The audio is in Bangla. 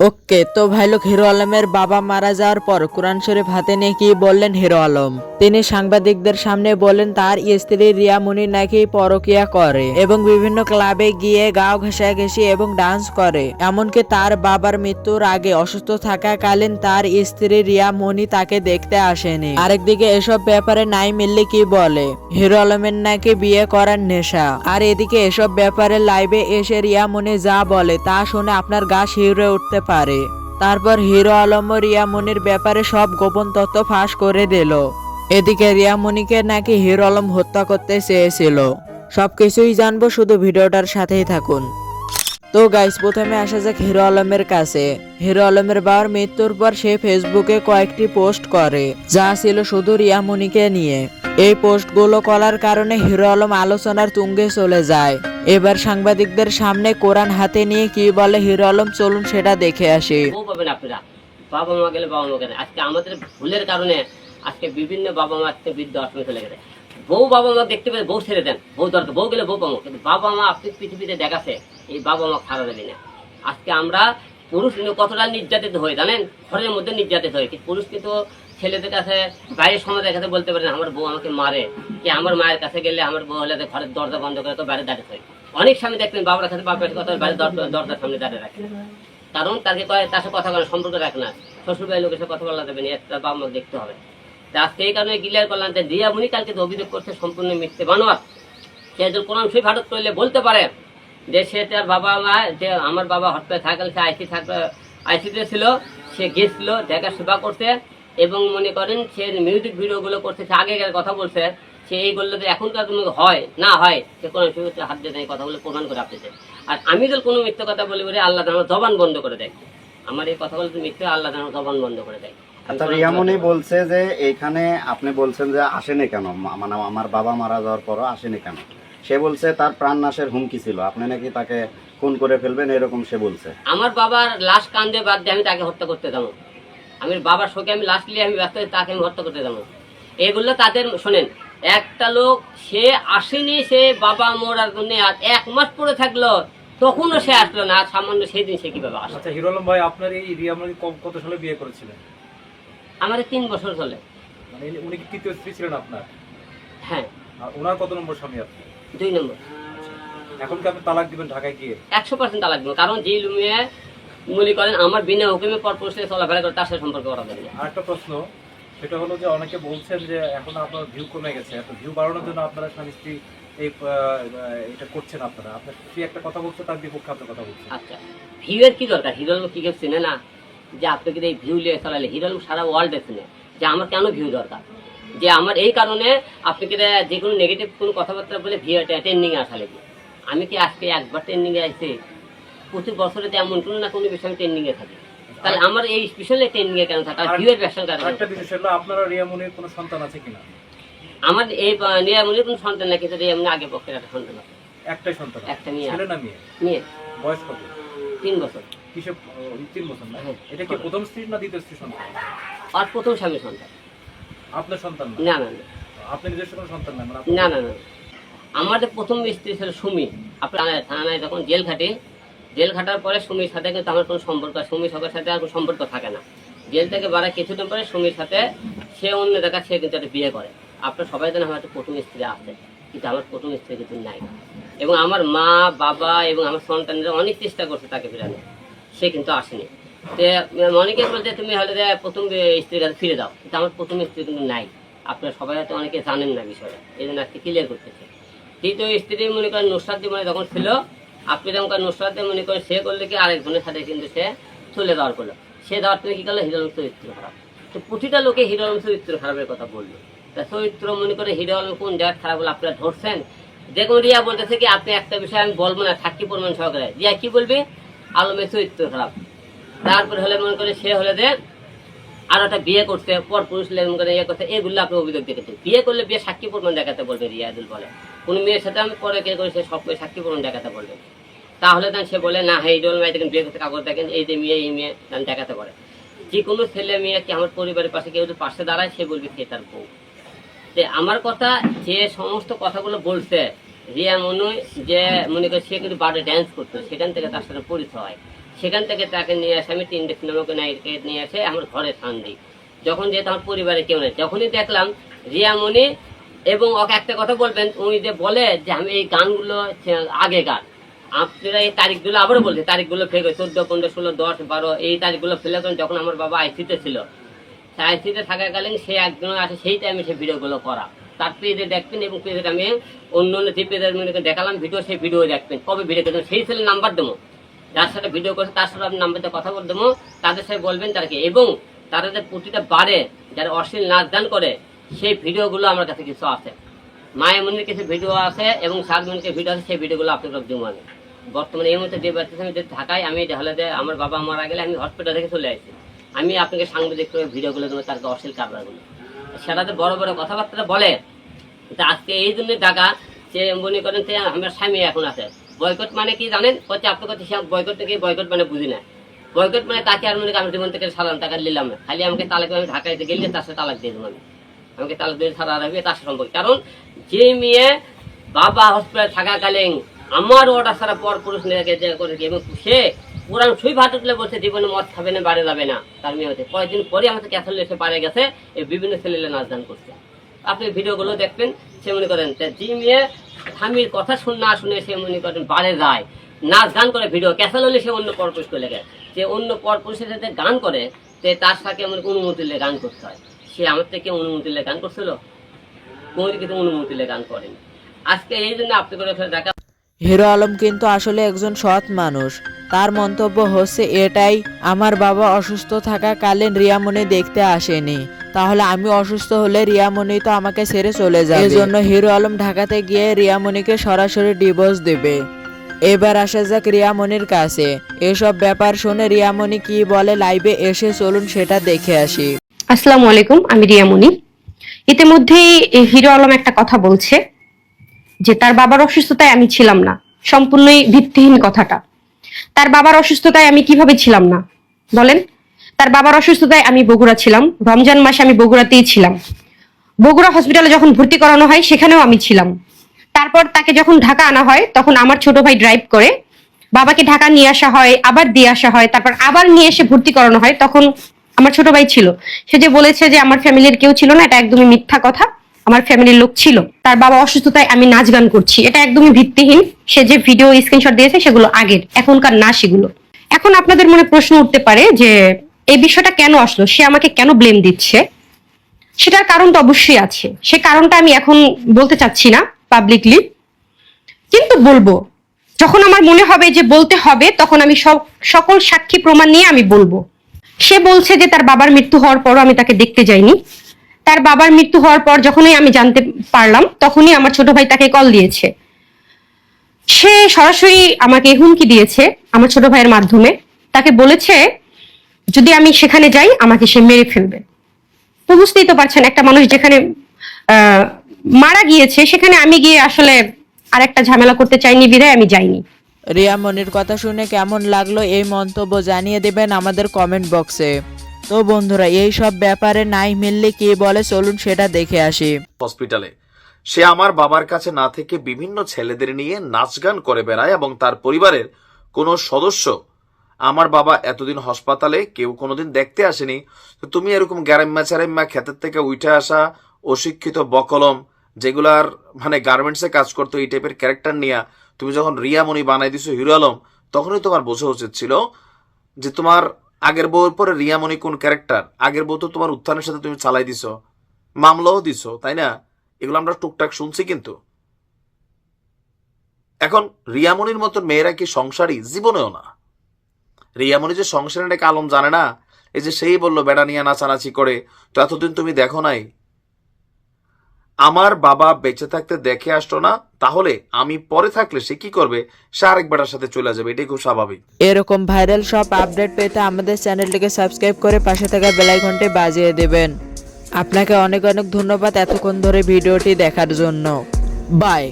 ওকে, তো ভাই লোক, হিরো আলমের বাবা মারা যাওয়ার পর কোরআন শরীফ হাতে নিয়ে কি বললেন হিরো আলম? তিনি সাংবাদিকদের সামনে বললেন, তার স্ত্রী রিয়া মুনি নাকি পরকিয়া করে এবং বিভিন্ন ক্লাবে গিয়ে গাও ঘেঁষাঘেঁষি এবং ডান্স করে। এমনকি তার বাবার মৃত্যুর আগে অসুস্থ থাকাকালীন তার স্ত্রী রিয়া মনি তাকে দেখতে আসেনি। আরেকদিকে এসব ব্যাপারে নাই মিললে কি বলে? হিরো আলমের নাকি বিয়ে করার নেশা। আর এদিকে এসব ব্যাপারে লাইভে এসে রিয়া মনি যা বলে তা শুনে আপনার গা শিউরে উঠতে পারে। তারপর হিরো আলম ও রিয়া মনির ব্যাপারে সব গোপন তথ্য ফাঁস করে দিল। এদিকে রিয়া মনিকে নাকি হিরো আলম হত্যা করতে চেয়েছিল। সবকিছুই জানব, শুধু ভিডিওটার সাথেই থাকুন। তো গাইস প্রথমে আসা যাক হিরো আলমের কাছে। হিরো আলমের বাবার মৃত্যুর পর সে ফেসবুকে কয়েকটি পোস্ট করে, যা ছিল শুধু রিয়ামণিকে নিয়ে। এই পোস্টগুলো করার কারণে হিরো আলম আলোচনার তুঙ্গে চলে যায়। এবার সাংবাদিকদের সামনে কোরআন হাতে নিয়ে কি বলে হিরো আলম, চলুন সেটা দেখে আসি। বাবা মা গেলে বাবা মা গেলে। আজকে আমাদের ভুলের কারণে আজকে বিভিন্ন বাবা মা আজকে বৃদ্ধ আশ্রমে চলে গেছে। বউ বাবা মা দেখতে পেলে বউ ছেড়ে দেন। বউ দরকার বউ গেলে বউ পাবো। কিন্তু বাবা মা আপনি পৃথিবীতে দেখাছে, এই বাবা মা খারাপ দেবে না। আজকে আমরা পুরুষ কতটা নির্যাতিত হই জানেন? ঘরের মধ্যে নির্যাতিত কিন্তু পুরুষ কিন্তু ছেলেদের কাছে, বাইরের সমাজের কাছে বলতে পারে আমার বউ আমাকে মারে। কি আমার মায়ের কাছে গেলে আমার বউ হলে ঘরের দরজা বন্ধ করে তো বাইরে দাঁড়িয়ে হয় অনেক স্বামী দেখবেন বাবার কাছে বাপের কথা বাইরে দরজার সামনে দাঁড়িয়ে রাখে। কারণ তাকে তার সাথে কথা বলার সম্পর্ক রাখে না। শ্বশুর লোকের সাথে কথা বলা যাবে না এটা বাবা মাকে দেখতে হবে। তা এই কারণে ক্লিয়ার করলাম যে, দিয়া মুনি কালকে অভিযোগ করছে সম্পূর্ণ মিথ্যে বানোয়ার। সে কোরআন শরীফ হাটত করলে বলতে পারে যে সে তার বাবা মা যে আমার বাবা হসপিটালে থাকাল সে আইসি থাকা আইসিতে ছিল সে গেছিল দেখা সেবা করতে এবং মনে করেন সে মিউজিক ভিডিওগুলো করতে সে আগে কথা বলছে। সে এইগুলো যে এখনকার কোনো হয় না হয়। সে কোনো সুযোগ হাত দিয়ে এই কথাগুলো প্রমাণ করে আপনিছে আর আমি যদি কোনো মিথ্যে কথা বলি বলে আল্লাহ আমার জবান বন্ধ করে দেয়। আমার এই কথাগুলো মিথ্যে আল্লাহ আমার জবান বন্ধ করে দেয়। আচ্ছা বলছে যে এইখানে আপনি বলছেন যে আসেনি কেন? মানে আমার বাবা মারা যাওয়ার পরও আসেনি কেন? সে বলছে তার প্রাণ নাশের হুমকি ছিল। আপনি নাকি তাকে খুন করে ফেলবেন? এরকম সে বলছে। আমার বাবার লাশ কান্দে বাদ দিয়ে আমি তাকে হত্যা করতে যাব। আমি বাবার শোকে আমি লাশ নিয়ে আমি ব্যস্ত তাকে আমি হত্যা করতে যাব। এগুলো তাদের শোনেন একটা লোক সে আসেনি সে বাবা মরার জন্য আর এক মাস পরে থাকল তখনও সে আসলো না। আর সামান্য সেই দিন সে কীভাবে আসলো? আচ্ছা হিরো আলম ভাই আপনার এই রিয়ামণি ক- কত সালে বিয়ে করেছিলেন? আমার তিন বছর চলে। মানে উনি কি তৃতীয় স্ত্রী ছিলেন আপনার? হ্যাঁ। আর ওনার কত নম্বর স্বামী আপনি? দুই নম্বর। এখন কি আপনি তালাক দিবেন ঢাকায় গিয়ে। একশো পার্সেন্ট তালাক দেবো। কারণ যে লুমিয়ে মনে করেন আমার বিনা হুকুমে পর পুরুষের চলাফেরা করে তার সাথে সম্পর্ক করা যাবে না। আর একটা প্রশ্ন সেটা হলো যে অনেকে বলছেন যে এখন আপনার ভিউ কমে গেছে। এত ভিউ বাড়ানোর জন্য আপনারা স্বামী স্ত্রী এই এটা করছেন আপনারা। আপনার স্ত্রী একটা কথা বলছে তার বিপক্ষে আপনার কথা বলছেন আচ্ছা ভিউয়ের কি দরকার? হিরোল কি কেউ চেনে না যে আপনি কিন্তু এই ভিউ নিয়ে চালালে? হিরোল সারা ওয়ার্ল্ডে চেনে। যে আমার কেন ভিউ দরকার? যে আমার এই কারণে আপনি কি যে কোনো নেগেটিভ কোনো কথাবার্তা বলে ট্রেন্ডিং এ আসা লেগে। আমি কি আজকে একবার ট্রেন্ডিং এ আসছি প্রতি বছরে এমন কোনো না কোনো বিষয় ট্রেন্ডিং এ থাকি। তাহলে আমার এই স্পেশালি ট্রেন্ডিং এ কেন থাকে? আর ভিউয়ের ব্যবসার কারণে। আরেকটা বিষয় হলো আপনারা রিয়ামণির কোনো সন্তান আছে কিনা? আমার এই নিরামূলের কোনো সন্তান না কিন্তু নিরামূলের আগে পক্ষের একটা সন্তান আছে। একটাই সন্তান একটা মেয়ে ছেলে না মেয়ে? মেয়ে। বয়স কত? তিন বছর। কিসে তিন বছর না? হ্যাঁ। এটা কি প্রথম স্ত্রী না দ্বিতীয় স্ত্রী সন্তান? আর প্রথম স্বামী সন্তান। আপনার সন্তান না? না না আপনি নিজস্ব কোনো সন্তান না? মানে না না না। আমাদের প্রথম স্ত্রী ছিল সুমি আপনার থানায় যখন জেল খাটে জেল খাটার পরে সুমির সাথে কিন্তু আমার কোনো সম্পর্ক সুমি সবার সাথে আর কোনো সম্পর্ক থাকে না। জেল থেকে বাড়া কিছুদিন পরে সুমির সাথে সে অন্য জায়গায় সে কিন্তু একটা বিয়ে করে। আপনার সবাই জানেন আমার একটা প্রথম স্ত্রী আছে কিন্তু আমার প্রথম স্ত্রী কিন্তু নাই। এবং আমার মা বাবা এবং আমার সন্তানরা অনেক চেষ্টা করছে তাকে ফেরানো সে কিন্তু আসেনি। অনেকে বলছে, তুমি হলে প্রথম স্ত্রীর কাছে ফিরে দাও। কিন্তু আমার প্রথম স্ত্রী কিন্তু নাই। আপনারা সবাই হয়তো অনেকে জানেন না বিষয়টা। এই জন্য আজকে ক্লিয়ার করতেছে। দ্বিতীয় স্ত্রী মনে করেন নুসরাত মনে যখন ছিল, আপনি যেমন নুসরাত, মনে করেন সে করলে কি আরেকজনের সাথে কিন্তু সে চলে যাওয়ার করল। সে যাওয়ার থেকে কি করল? হিরো আলম চরিত্র খারাপ। তো প্রতিটা লোকে হিরো আলম চরিত্র খারাপের কথা বলল। তা চরিত্র মনে করে হিরো আলম কোন জায়গায় খারাপ হলো আপনারা ধরছেন? দেখুন, রিয়া বলতেছে কি, আপনি একটা বিষয় আমি বলব না, সাক্ষী প্রমাণ সহকারে। রিয়া কি বলবে? আলমের চরিত্র খারাপ। তারপরে হলে মনে করে সে হলে যে আর একটা বিয়ে করতে, পর পুরুষ লেন করে ইয়ে করতে, এগুলো আপনি অভিযোগ দেখেছেন। বিয়ে করলে বিয়ে সাক্ষী প্রমাণ দেখাতে বলবে রিয়াদুল বলে। কোন মেয়ের সাথে আমি পরে কে করে সে সব সাক্ষী প্রমাণ দেখাতে বলবে। তাহলে তখন সে বলে, না হ্যাঁ এই জন্য দেখেন বিয়ে করতে কাগজ দেখেন, এই যে মেয়ে, এই মেয়ে আমি দেখাতে পারে যে কোনো ছেলে মেয়ে কি আমার পরিবারের পাশে কেউ পাশে দাঁড়ায়, সে বলবে সে তার বউ। আমার কথা, যে সমস্ত কথাগুলো বলছে, রিয়া মনে যে মনে করে সে কিন্তু বারে ড্যান্স করতো, সেখান থেকে তার সাথে পরিচয় হয়। সেখান থেকে তাকে নিয়ে আসে, আমি তিনটে সিনেমাকে নায়িকে নিয়ে আসে আমার ঘরে স্থান যখন যেহেতু আমার পরিবারে কেউ নেই, যখনই দেখলাম রিয়ামণি এবং ওকে একটা কথা বলবেন, উনি যে বলে যে আমি এই গানগুলো আগেকার আপনারা এই তারিখগুলো আবারও বলছে, তারিখগুলো ফেলে চোদ্দ, পনেরো, ষোলো, দশ, বারো, এই তারিখগুলো ফেলে যখন আমার বাবা আইসিতে ছিল। আইসিতে থাকাকালীন সে একজন আসে, সেই টাইমে সে ভিডিওগুলো করা। তার পেজে দেখবেন এবং পেজে আমি অন্য অন্য যে পেজের দেখালাম ভিডিও সেই ভিডিও দেখবেন। কবে ভিডিও করবেন সেই ছেলে নাম্বার দেবো। যার সাথে ভিডিও করছে, তার সাথে আপনি নাম্বারতে কথা বলে দেবো। তাদের সাথে বলবেন তাদেরকে এবং তারা যে প্রতিটা বারে যারা অশ্লীল নাচ গান করে, সেই ভিডিওগুলো আমার কাছে কিছু আছে। মায়ের মায়ামনির কিছু ভিডিও আছে এবং সাতমনির ভিডিও আছে, সেই ভিডিওগুলো আপনাদের আমি। বর্তমানে এই মুহূর্তে যে বাচ্চা আমি ঢাকায়, আমি হলে যে আমার বাবা মারা গেলে আমি হসপিটাল থেকে চলে আসি। আমি আপনাকে সাংবাদিক করে ভিডিওগুলো দেবো, তার অশ্লীল কারবারগুলো। সেটাতে বড় বড় কথাবার্তা বলে আজকে এই জন্য টাকা সে মনে করেন যে আমার স্বামী এখন আছে। বয়কট মানে কি জানেন? হচ্ছে আপনি কাছে বয়কট থেকে বয়কট মানে বুঝি না। বয়কট মানে তাকে আর মনে আমি জীবন থেকে সালাম টাকা নিলাম না। খালি আমাকে তালাক আমি ঢাকায় গেলে তার সাথে তালাক দিয়ে দেবো আমি। আমাকে তালাক দিয়ে ছাড়া রাখবে তার সম্পর্ক। কারণ যে মেয়ে বাবা হসপিটালে থাকাকালীন আমার অর্ডার ছাড়া পর পুরুষ মেয়েকে করে এবং সে পুরান সুই ভাত উঠলে বলছে, জীবনে মদ খাবে না, বাড়ি যাবে না। তার মেয়ে হচ্ছে। কয়েকদিন পরে আমাদের ক্যাথল এসে পারে গেছে, এই বিভিন্ন ছেলেলে নাচ গান করছে। আপনি ভিডিওগুলো দেখবেন, সে মনে করেন যে মেয়ে স্বামীর কথা শুন না শুনে সে মনে করেন বাড়ে যায়। নাচ গান করে ভিডিও ক্যাসেল হলে সে অন্য পরপুরুষ চলে গেছে। যে অন্য পরপুরুষের সাথে গান করে তে তার সাথে আমার অনুমতি নিয়ে গান করতে হয়। সে আমার থেকে অনুমতি নিয়ে গান করছিল? কোনো কিন্তু অনুমতি নিয়ে গান করেনি। আজকে এই জন্য আপনি করে দেখা হিরো আলম কিন্তু আসলে একজন সৎ মানুষ। তার মন্তব্য হচ্ছে এটাই, আমার বাবা অসুস্থ থাকাকালীন রিয়ামণি দেখতে আসেনি। তাহলে আমি অসুস্থ হলে রিয়ামণি তো আমাকে ছেড়ে চলে যাবে। এজন্য হিরো আলম ঢাকাতে গিয়ে রিয়ামণিকে সরাসরি ডিভোর্স দেবে। এবার আসা যাক রিয়ামণির কাছে। এসব ব্যাপার শুনে রিয়ামণি কি বলে লাইভে এসে চলুন সেটা দেখে আসি। আসসালামু আলাইকুম, আমি রিয়ামণি। ইতিমধ্যেই হিরো আলম একটা কথা বলছে, যে তার বাবার অসুস্থতায় আমি ছিলাম না। সম্পূর্ণই ভিত্তিহীন কথাটা। তার বাবার অসুস্থতায় আমি কীভাবে ছিলাম না? বলেন। তার বাবার অসুস্থতায় আমি বগুড়া ছিলাম। রমজান মাসে আমি বগুড়াতেই ছিলাম। বগুড়া হসপিটালে যখন ভর্তি করানো হয়, সেখানেও আমি ছিলাম। তারপর তাকে যখন ঢাকা আনা হয়, তখন আমার ছোট ভাই ড্রাইভ করে। বাবাকে ঢাকা নিয়ে আসা হয়, আবার দিয়ে আসা হয়, তারপর আবার নিয়ে এসে ভর্তি করানো হয়। তখন আমার ছোট ভাই ছিল। সে যে বলেছে যে আমার ফ্যামিলির কেউ ছিল না, এটা একদমই মিথ্যা কথা। আমার ফ্যামিলির লোক ছিল, তার বাবা অসুস্থতায় আমি নাচ গান করছি। এটা একদমই ভিত্তিহীন। সে যে ভিডিও স্ক্রিনশট দিয়েছে, সেগুলো আগের, এখনকার না সেগুলো। এখন আপনাদের মনে প্রশ্ন উঠতে পারে যে, এই বিষয়টা কেন আসলো? সে আমাকে কেন ব্লেম দিচ্ছে? সেটার কারণ তো অবশ্যই আছে। সে কারণটা আমি এখন বলতে চাচ্ছি না পাবলিকলি কিন্তু বলব, যখন আমার মনে হবে যে বলতে হবে, তখন আমি সব, সকল সাক্ষী প্রমাণ নিয়ে আমি বলব। সে বলছে যে তার বাবার মৃত্যু হওয়ার পরও আমি তাকে দেখতে যাইনি। তার বাবার মৃত্যু হওয়ার পর যখনই আমি জানতে পারলাম, তখনই আমার ছোট ভাই তাকে কল দিয়েছে। সে সরাসরি আমাকে হুমকি দিয়েছে আমার ছোট ভাইয়ের মাধ্যমে। তাকে বলেছে, যদি আমি সেখানে যাই, আমাকে সে মেরে ফেলবে। তো বুঝতেই তো পারছেন, একটা মানুষ যেখানে মারা গিয়েছে, সেখানে আমি গিয়ে আসলে আর একটা ঝামেলা করতে চাইনি বিধায় আমি যাইনি। রিয়ামণির কথা শুনে কেমন লাগল এই মন্তব্য জানিয়ে দেবেন আমাদের কমেন্ট বক্সে তো বন্ধুরা, এই সব ব্যাপারে নাই মিললে কে বলে? চলুন সেটা দেখে আসি। হসপিটালে। সে আমার বাবার কাছে না থেকে বিভিন্ন ছেলেদের নিয়ে নাচ গান করে বেড়ায় এবং তার পরিবারের কোনো সদস্য আমার বাবা এতদিন হাসপাতালে কেউ কোনোদিন দেখতে আসেনি। তো তুমি এরকম গ্যারেম্মা চ্যারেম্মা ক্ষেতের থেকে উঠে আসা অশিক্ষিত বকলম, যেগুলার মানে গার্মেন্টসে কাজ করতো, এই টাইপের ক্যারেক্টার নিয়ে তুমি যখন রিয়ামণি বানাই দিছো হিরো আলম, তখনই তোমার বোঝা উচিত ছিল যে তোমার আগের বউয়ের পরে রিয়ামণি কোন ক্যারেক্টার আগের বউ তো তোমার উত্থানের সাথে তুমি চালাই দিছো, মামলাও দিছো, তাই না? এগুলো আমরা টুকটাক শুনছি কিন্তু। এখন রিয়ামণির মতো মেয়েরা কি সংসারী? জীবনেও না। রিয়ামণি যে সংসারে নাকি আলম জানে না? এই যে সেই বলল, বেড়া নিয়ে নাচানাচি করে, তো এতদিন তুমি দেখো নাই। আমার বাবা বেঁচে থাকতে দেখে আসতো না তাহলে আমি পরে থাকলে সে কি করবে? সে আরেক বেটার সাথে চলে যাবে, এটাই খুব স্বাভাবিক। এরকম ভাইরাল সব আপডেট পেতে আমাদের চ্যানেলটিকে সাবস্ক্রাইব করে পাশে থাকা বেলাইকনটি বাজিয়ে দেবেন। আপনাকে অনেক অনেক ধন্যবাদ এতক্ষণ ধরে ভিডিওটি দেখার জন্য। বাই